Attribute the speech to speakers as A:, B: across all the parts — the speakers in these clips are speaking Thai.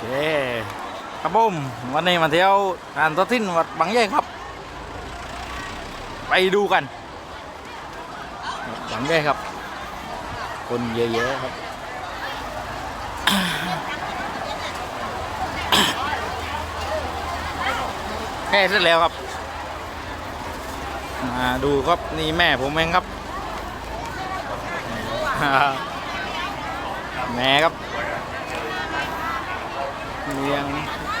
A: เคครับผมวันนี้มาเที่ยวงานตัวทิ้นวัดบางใหญ่ครับ ไปดูกันบางใหญ่ครับ คนเยอะๆครับแค่เสร็จแล้วครับมาดูครับนี่แม่ผมเองครับแม่ครับ เลี้ยง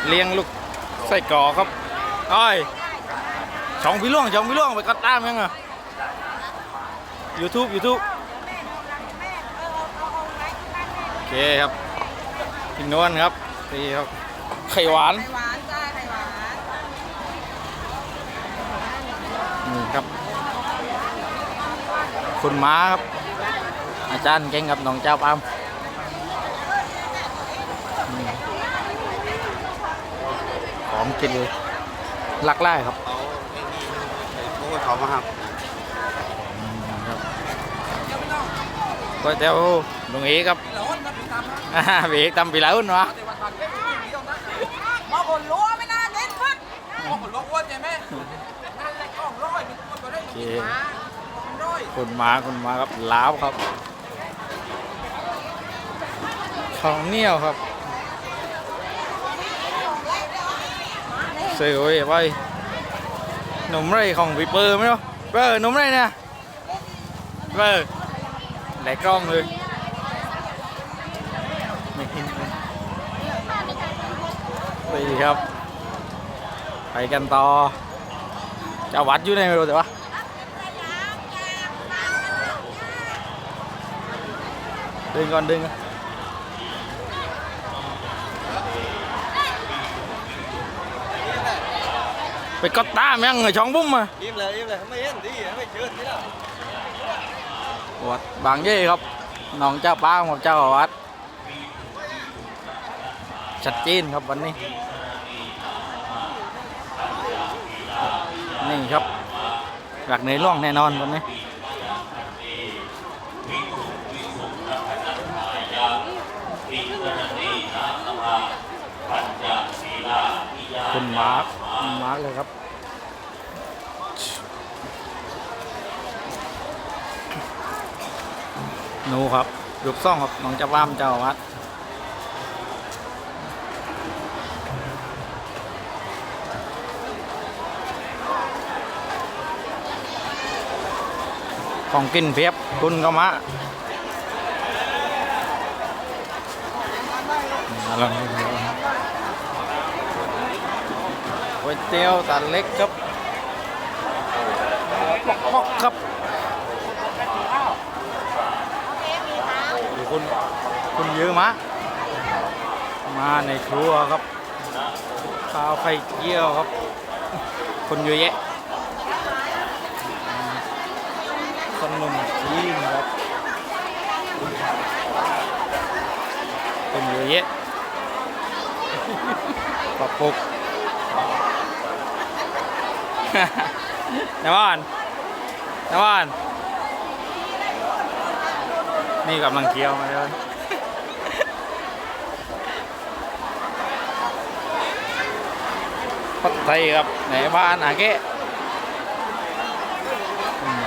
A: เลี้ยงลูกไส้กรอกครับอ้อยช่องพี่ล่วงช่องพี่ล่วงไปกัดตามยังอะ YouTube YouTube โอเคครับพี่นวลครับนี่ครับไข่หวาน
B: ไข่หวานจ้าไข่หวาน
A: นี่ครับ คุณม้าครับ อาจารย์เก่งกับน้องเจ้าปามนี่ องกินเลยหลักไล่ครับ
C: เขาก็เขามาครับ
A: อืมครับก๋วยเตี๋ยวลุงเอกครับอ่าพี่เอกทำปีละอุ่นวะ
B: มอคนรั้วไม่น่าเด็ดพัด
A: โอเคคุณมาคุณมาครับลาวครับข้าวเหนียวครับ สือไว้ไปหนุ่มไรของพี่เปอร์ไหมเนาะเปอร์หนุ่มไรเนี่ยเปอร์หลกล้องเลยไม่กินเลยไปครับ ไปกันต่อจะวัดอยู่ในไม่รู้แต่ว่าดึงก่อนดึงก่อน ไปกดตามยังไงช่องบุ้มอะ
C: อิ่มเลยอิ่มเลยไม่เห็นดีไม่เชิญที่ละ
A: วัดบางยี่ครับน้องเจ้าป้าของเจ้าวัดชัดเจนครับวันนี้ นี่ครับหลักในร่องแน่นอนวันนี้คุณมาร์คคุณ มาร์คเลยครับหนูครับลูกซ่องครับน้องจ้าว่ามเจ้าวัดของกินเพียบคุณก็มามาลองดูก๋ วยเตี๋ยวตาเล็กครับปอกๆครับดูคุณคุณเยอะมากมาในครัวครับข้าวไข่เจียวครับ คนเยอะแยะขนมจีนครับเป็นเยอะแยะปะปุก นะบ้านนะบ้านนี่กำลังเคี้ยวมาเลยผัดไทยครับไหนบ้านอาเกะ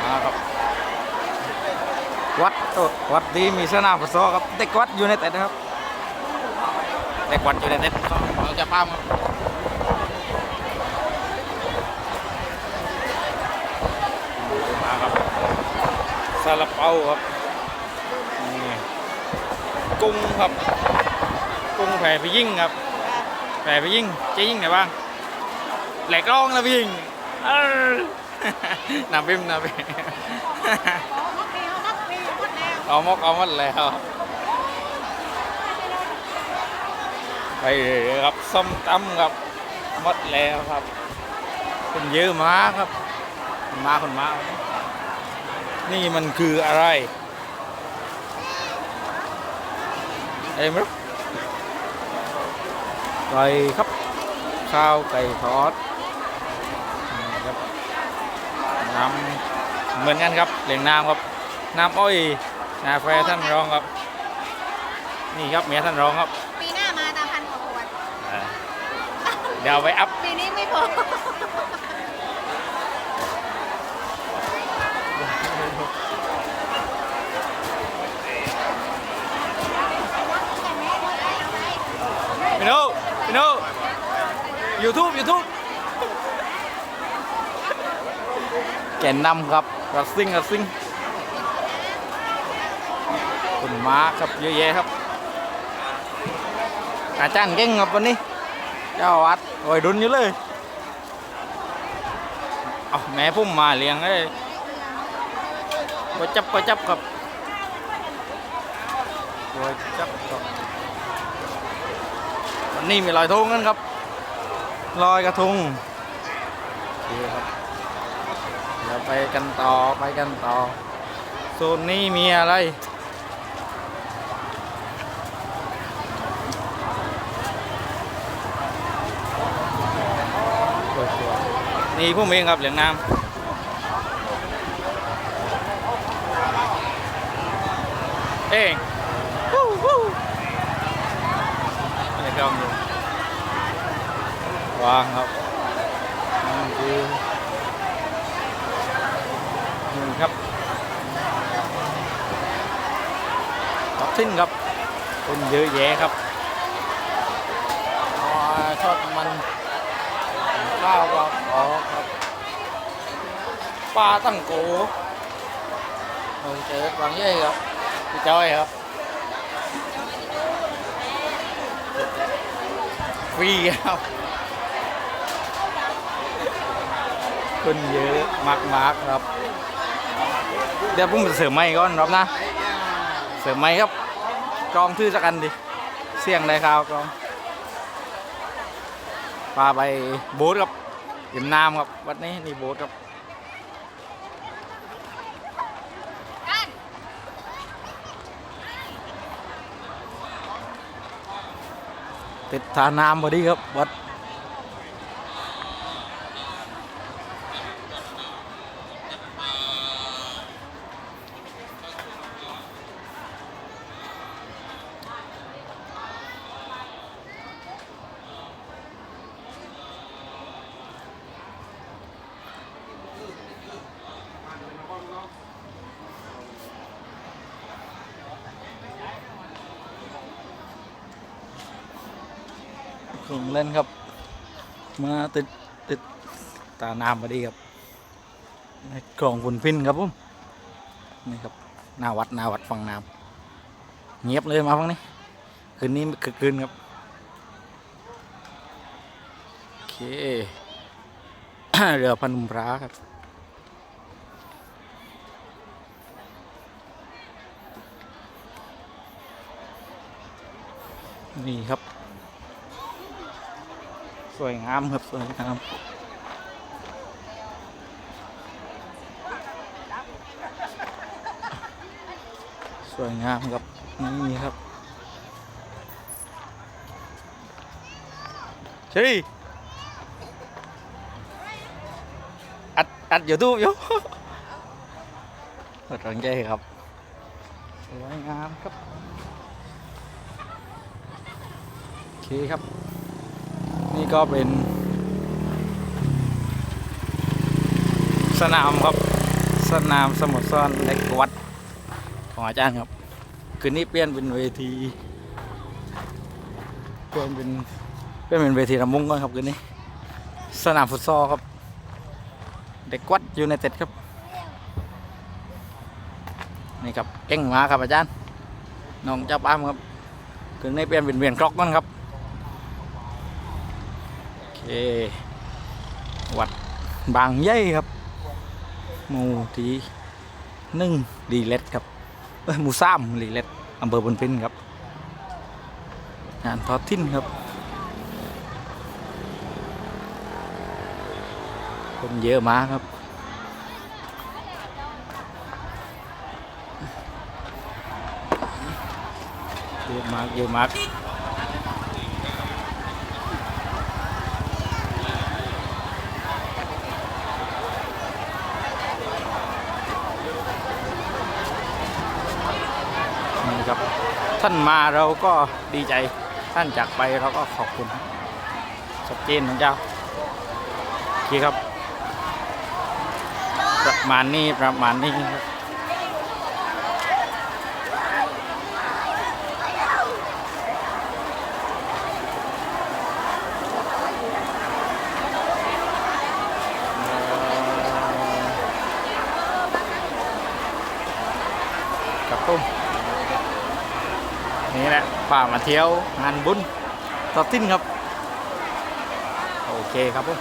A: มาครับ วัดโอ้วัดดีมีสนามฟุตซอลครับเด็กวัดอยู่ในเต็ดนะครับเด็กวัดอยู่ในเต็ดเราจะป้ามครับมาครับ ซาลาเปาครับนี่กุ้งครับ กุ้งแผ่ไปยิ่งครับ แผ่ไปยิ่งจะยิ่งไหนบ้างแหลกร้องนะพี่ยิ่งนาบิมนาบิมเอามกเอาหมดแล้ว ไปเลยครับส้มตำครับหมดแล้วครับคนเยอะมากครับ คนมาคนมา นี่มันคืออะไรเอ็มรู้ไก่ครับ ข้าวไก่ทอดนี่ครับน้ำเหมือนกันครับเหลียงน้ำครับ น้ำอ้อยนาแฟท่านรองครับ นี่ครับเมียท่านรองครับ
B: ปีหน้ามาตามพันกว่าขวด
A: เดี๋ยวเอาไปอัพ
B: ปีนี้ไม่พอ
A: พี่โน่พี่โน่ ยูทูบยูทูบแกนนำครับรัสซิงรัสซิงคุณมาครับเยอะแยะครับ อาจารย์เก่งครับวันนี้ เจ้าวัดโอ้ยดุนอยู่เลยเอาแม่พุ่มมาเลี้ยงเลยก็จับก็จับครับก็จับครับวันนี้มีลอยทงกันครับ ลอยกระทงโอเคครับเดี๋ยวไปกันต่อไปกันต่อโซนนี้มีอะไรนี่พวกเองครับเหลืองน้ำเองวู้วู้นี่ก็มี วางครับนี่คือนี่ครับท็อปทิ้นครับคนเยอะแยะครับอ๋อทอดมันข้าวครับอ๋อครับปลาตั้งโกเราเจอบางเย่ครับพี่จ้อยครับฟรีครับ คนเยอะมากมากๆครับ เดี๋ยวผมไปเสริมไม้ก่อนรอบนะ เสริมไม้ครับกรองทื่อสักอันดิ เสี่ยงได้ข่าวกรองพาไปโบ๊ทครับยิมน้ำครับ วัดนี้นี่โบ๊ทครับติดทาน้ำพอดีครับวัด ถึงเล่นครับ มาติดติดตาน้ำพอดีครับในกล่องฝุ่นพินครับผมนี่ครับหน้าวัดหน้าวัดฝั่งน้ำเงียบเลยมาฝั่งนี้ คืนนี้คือคืนครับโอเคเรือพนมพระครับนี่ครับ สวยงามครับสวยงามสวยงามครับนี่ครับเฮ้ยอัดอัดอยูทูบอยู่กดรังใจครับ สวยงามครับ โอเคครับ นี่ก็เป็น สนามครับ สนามสมุทรซ่อนเล็กวัดของอาจารย์ครับ คืนนี้เปลี่ยนเป็นเวทีเปลี่ยนเป็นเปลี่ยนเป็นเวทีรำมุงก่อนครับคืนนี้ สนามฟุตซอลครับ เด็กวัดอยูไนเต็ดครับ นี่ครับเก่งมาครับอาจารย์น้องเจ้าป้ามครับคืนนี้เปลี่ยนเป็นเวียนคล็อกก่อนครับ โอเควัดบางใหญ่ครับหมู่ที่หนึ่งดีเล็ดครับเอ้ยหมู่สามดีเล็ดอำเภอบนพินครับงานทอดทิ้นครับคนเยอะมากครับเยอะมากเยอะมาก นี่ครับ ท่านมาเราก็ดีใจท่านจากไปเราก็ขอบคุณสชัดเจนของเจ้าโอเคครับ ประมาณนี้ประมาณนี้ครับครับผม นี่แหละป่ามาเที่ยวงานบุญตัดสิ้นครับ โอเคครับผม